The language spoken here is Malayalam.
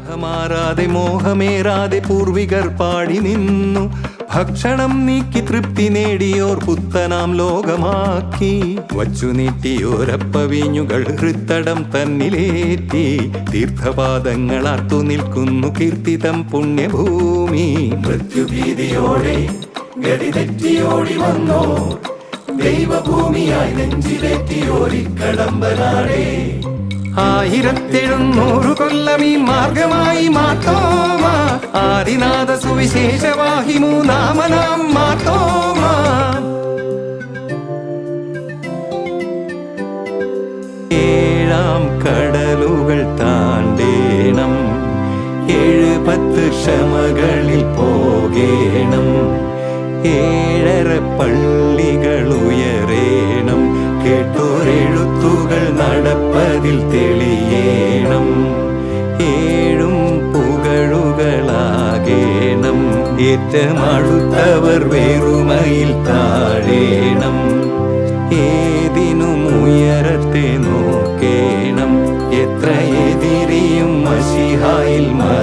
ദാഹമാറാതെ മോഹമേറാതെ പൂർവികർ പാടി നിന്നു. ഭക്ഷണം നീക്കി തൃപ്തി നേടിയോർ പുത്തനാം ലോകമാക്കി. വച്ചു നീട്ടിയോരപ്പവിഞ്ഞുകൾ ഹൃത്തടം തന്നിലേറ്റി. തീർത്ഥപാദങ്ങൾ അർത്തു നിൽക്കുന്നു കീർത്തിതം പുണ്യഭൂമി. മൃത്യുഭീതിയോടെ ഗതി തെറ്റിയോടി വന്നോ? ദൈവഭൂമിയായി നെഞ്ചിലെത്തിയോരിക്കടമ്പനാടേ ആയിരത്തെഴുന്നൂറ് കൊല്ലം ഈ മാർഗമായി മാത്തോമ ആദിനാഥ സുവിശേഷവാഹി മൂന്നാമനാം മാത്തോമ ഏഴാം കടലുകൾ താണ്ടേണം. ഏഴ് ക്ഷമകളിൽ പോകേണം. ഏഴര പള്ളികൾ ഉയരേണം. കേട്ടോരെഴുത്തുകൾ നടപ്പതിൽ ഏറ്റമടുത്തവർ വേറുമയിൽ താഴേണം. ഏതിനും ഉയരത്തെ നോക്കേണം. എത്ര എതിരിയും മഷിഹായിൽ മ